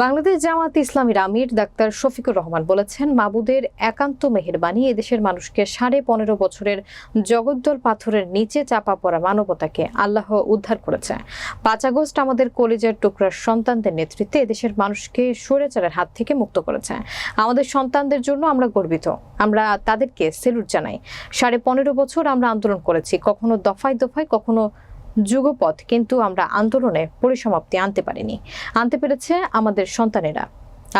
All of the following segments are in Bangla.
বাংলাদেশ জামাত ইসলামীর আমির ডাক্তার শফিকুর রহমান বলেছেন, মাবুদের একান্ত মেহেরবানি এদেশের মানুষকে সাড়ে পনেরো বছরের জগদ্দল পাথরের নিচে চাপা পড়া মানবতাকে আল্লাহ উদ্ধার করেছে। পাঁচ আগস্ট আমাদের কলেজের টুকরার সন্তানদের নেতৃত্বে এদেশের মানুষকে স্বৈরাচারের হাত থেকে মুক্ত করেছে। আমাদের সন্তানদের জন্য আমরা গর্বিত। আমরা তাদেরকে সেলুট জানাই। সাড়ে পনেরো বছর আমরা আন্দোলন করেছি, কখনো দফায় দফায়, কখনো যুগপথ, কিন্তু আমরা আন্দোলনে পরিসমাপ্তি আনতে পারিনি। আনতে পেরেছে আমাদের সন্তানেরা।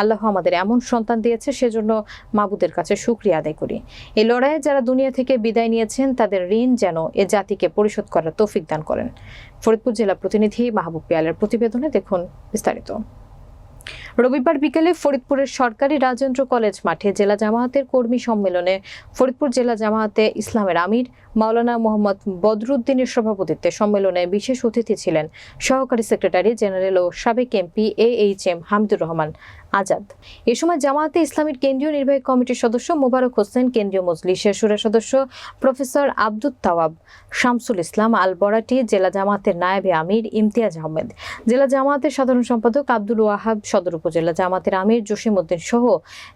আল্লাহ আমাদের এমন সন্তান দিয়েছে, সেজন্য মাবুদের কাছে সুক্রিয়া আদায় করি। এই লড়াইয়ে যারা দুনিয়া থেকে বিদায় নিয়েছেন, তাদের ঋণ যেন এ জাতিকে পরিশোধ করার তৌফিক দান করেন। ফরিদপুর জেলা প্রতিনিধি মাহবুব পিয়ালের প্রতিবেদনে দেখুন বিস্তারিত। রবিবার বিকেলে ফরিদপুরের সরকারি রাজেন্দ্র কলেজ মাঠে জেলা জামায়াতের কর্মী সম্মেলনে ফরিদপুর জেলা জামায়াতে ইসলামের আমির মাওলানা মোহাম্মদ বদরুদ্দিনের সভাপতিত্বে সম্মেলনে বিশেষ অতিথি ছিলেন সহকারী সেক্রেটারি জেনারেল ও সাবেক MP A H M Hamidur Rahman. Azad. এ সময় জামায়াতে ইসলামীর কেন্দ্রীয় নির্বাহী কমিটির সদস্য মোবারক হোসেন, কেন্দ্রীয় মজলিসের সুরা সদস্য প্রফেসর আব্দুত তাওয়াব, শামসুল ইসলাম আল বরাটি জেলা জামায়াতের নায়েবে আমির ইমতিয়াজ আহমেদ, জেলা জামায়াতের সাধারণ সম্পাদক আব্দুল ওয়াহাব, সদর উপজেলা জামাতের আমির জসিম উদ্দিন সহ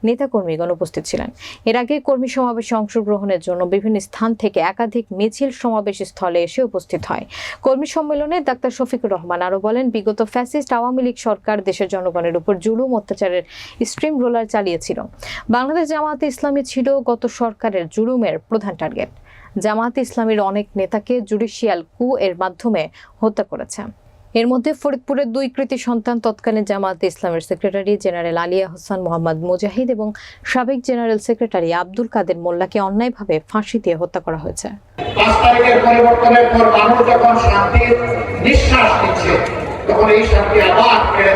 নেতাকর্মীগণ উপস্থিত ছিলেন। এর আগে কর্মী সমাবেশে অংশগ্রহণের জন্য বিভিন্ন স্থান থেকে একাধিক মিছিল সমাবেশ স্থলে এসে উপস্থিত হয়। কর্মী সম্মেলনে ডাক্তার শফিকুর রহমান আরও বলেন, বিগত ফ্যাসিস্ট আওয়ামী লীগ সরকার দেশের জনগণের উপর জুলুম অত্যাচারের স্ট্রিম রোলার চালিয়েছিল। বাংলাদেশ জামায়াতে ইসলামী ছিল গত সরকারের জুলুমের প্রধান টার্গেট। জামায়াতে ইসলামীর অনেক নেতাকে জুডিশিয়াল কু এর মাধ্যমে হত্যা করেছে। এর মধ্যে ফরিদপুরের দুই কৃতি সন্তান তৎকালীন জামায়াতে ইসলামের সেক্রেটারি জেনারেল আলিয়া হোসেন মোহাম্মদ মুজাহিদ এবং সাবেক জেনারেল সেক্রেটারি আব্দুল কাদের মোল্লাকে অন্যায়ভাবে ফাঁসি দিয়ে হত্যা করা হয়েছে। পাঁচ তারিখের পরিবর্তনের পর মানুষ যখন শান্তির নিঃশ্বাস নিচ্ছে, তখন এই শান্তি আবার জন্য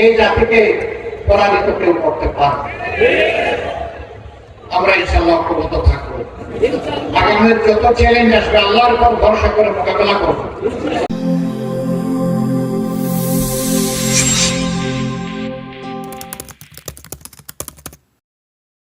এই জাতিকে করতে পারবে আমরা ইনশাআল্লাহ ঐক্যবদ্ধ যত চ্যালেঞ্জ আসবে, আল্লাহর উপর ভরসা করে মোকাবেলা করব।